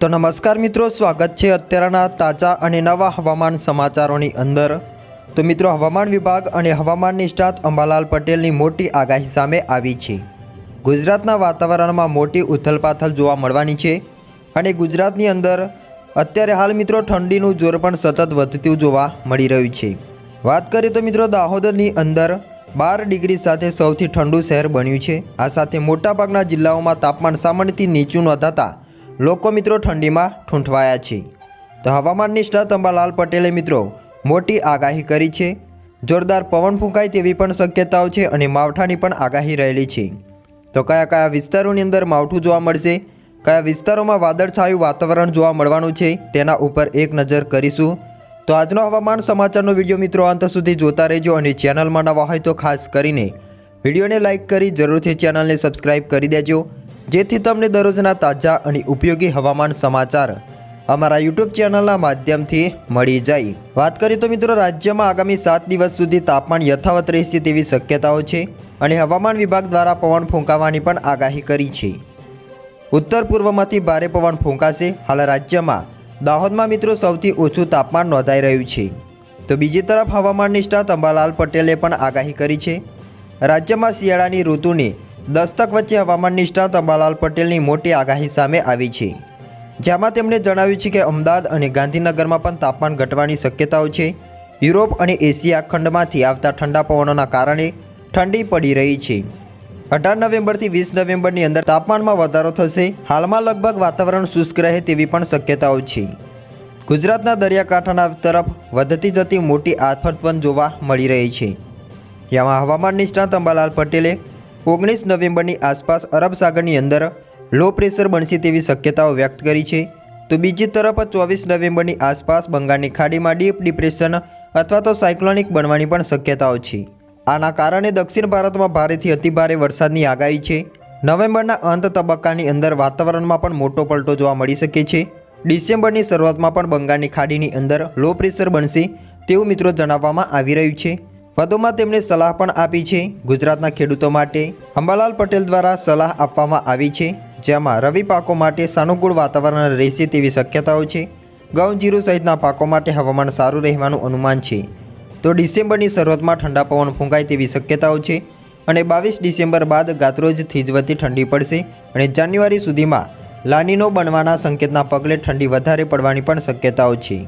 તો નમસ્કાર મિત્રો, સ્વાગત છે અત્યારના તાજા અને નવા હવામાન સમાચારોની અંદર. તો મિત્રો, હવામાન વિભાગ અને હવામાન નિષ્ણાત અંબાલાલ પટેલની મોટી આગાહી સામે આવી છે. ગુજરાતના વાતાવરણમાં મોટી ઉથલપાથલ જોવા મળવાની છે અને ગુજરાતની અંદર અત્યારે હાલ મિત્રો ઠંડીનું જોર પણ સતત વધતું જોવા મળી રહ્યું છે. વાત કરીએ તો મિત્રો, દાહોદની અંદર બાર ડિગ્રી સાથે સૌથી ઠંડુ શહેર બન્યું છે. આ સાથે મોટાભાગના જિલ્લાઓમાં તાપમાન સામાન્યથી નીચું નોંધાતા લોકો મિત્રો ઠંડીમાં ઠૂંઠવાયા છે. તો હવામાન નિષ્ઠા તંબાલાલ પટેલે મિત્રો મોટી આગાહી કરી છે. જોરદાર પવન ફૂંકાય તેવી પણ શક્યતાઓ છે અને માવઠાની પણ આગાહી રહેલી છે. તો કયા કયા વિસ્તારોની અંદર માવઠું જોવા મળશે? કયા વિસ્તારોમાં વાદળછાયું વાતાવરણ જોવા મળવાનું છે? તેના ઉપર એક નજર કરીશું. તો આજનો હવામાન સમાચારનો વીડિયો મિત્રો અંત સુધી જોતા રહેજો અને ચેનલમાં નવા હોય તો ખાસ કરીને વિડીયોને લાઇક કરી જરૂરથી ચેનલને સબસ્ક્રાઇબ કરી દેજો. જેથી તમને દરરોજના તાજા અને ઉપયોગી હવામાન સમાચાર અમારા યુટ્યુબ ચેનલના માધ્યમથી મળી જાય. વાત કરીએ તો મિત્રો રાજ્યમાં આગામી સાત દિવસ સુધી તાપમાન યથાવત રહેશે તેવી શક્યતાઓ છે અને હવામાન વિભાગ દ્વારા પવન ફૂંકાવાની પણ આગાહી કરી છે. ઉત્તર પૂર્વમાંથી ભારે પવન ફૂંકાશે. હાલ રાજ્યમાં દાહોદમાં મિત્રો સૌથી ઓછું તાપમાન નોંધાઈ રહ્યું છે. તો બીજી તરફ હવામાન નિષ્ઠા તંબાલાલ પટેલે પણ આગાહી કરી છે. રાજ્યમાં શિયાળાની ઋતુની દસ્તક વચ્ચે હવામાન નિષ્ણાત અંબાલાલ પટેલની મોટી આગાહી સામે આવી છે. જેમાં તેમણે જણાવ્યું છે કે અમદાવાદ અને ગાંધીનગરમાં પણ તાપમાન ઘટવાની શક્યતાઓ છે. યુરોપ અને એશિયા ખંડમાંથી આવતા ઠંડા પવનોના કારણે ઠંડી પડી રહી છે. અઢાર નવેમ્બરથી વીસ નવેમ્બરની અંદર તાપમાનમાં વધારો થશે. હાલમાં લગભગ વાતાવરણ શુષ્ક રહે તેવી પણ શક્યતાઓ છે. ગુજરાતના દરિયાકાંઠાના તરફ વધતી જતી મોટી આફત પણ જોવા મળી રહી છે. જેમાં હવામાન નિષ્ણાત અંબાલાલ પટેલે ઓગણીસ નવેમ્બરની આસપાસ અરબ સાગરની અંદર લો પ્રેશર બનશે તેવી શક્યતાઓ વ્યક્ત કરી છે. તો બીજી તરફ ચોવીસ નવેમ્બરની આસપાસ બંગાળની ખાડીમાં ડીપ ડિપ્રેશન અથવા તો સાયક્લોનિક બનવાની પણ શક્યતાઓ છે. આના કારણે દક્ષિણ ભારતમાં ભારેથી અતિભારે વરસાદની આગાહી છે. નવેમ્બરના અંત તબક્કાની અંદર વાતાવરણમાં પણ મોટો પલટો જોવા મળી શકે છે. ડિસેમ્બરની શરૂઆતમાં પણ બંગાળની ખાડીની અંદર લો પ્રેશર બનશે તેવું મિત્રો જણાવવામાં આવી રહ્યું છે. વધુમાં તેમણે સલાહ પણ આપી છે. ગુજરાતના ખેડૂતો માટે અંબાલાલ પટેલ દ્વારા સલાહ આપવામાં આવી છે. જેમાં રવિ પાકો માટે સાનુકૂળ વાતાવરણ રહેશે તેવી શક્યતાઓ છે. ઘઉં જીરું સહિતના પાકો માટે હવામાન સારું રહેવાનું અનુમાન છે. તો ડિસેમ્બરની શરૂઆતમાં ઠંડા પવન ફૂંકાય તેવી શક્યતાઓ છે અને બાવીસ ડિસેમ્બર બાદ ગાત્રોજ થીજવતી ઠંડી પડશે અને જાન્યુઆરી સુધીમાં લાનીનો બનવાના સંકેતના પગલે ઠંડી વધારે પડવાની પણ શક્યતાઓ છે.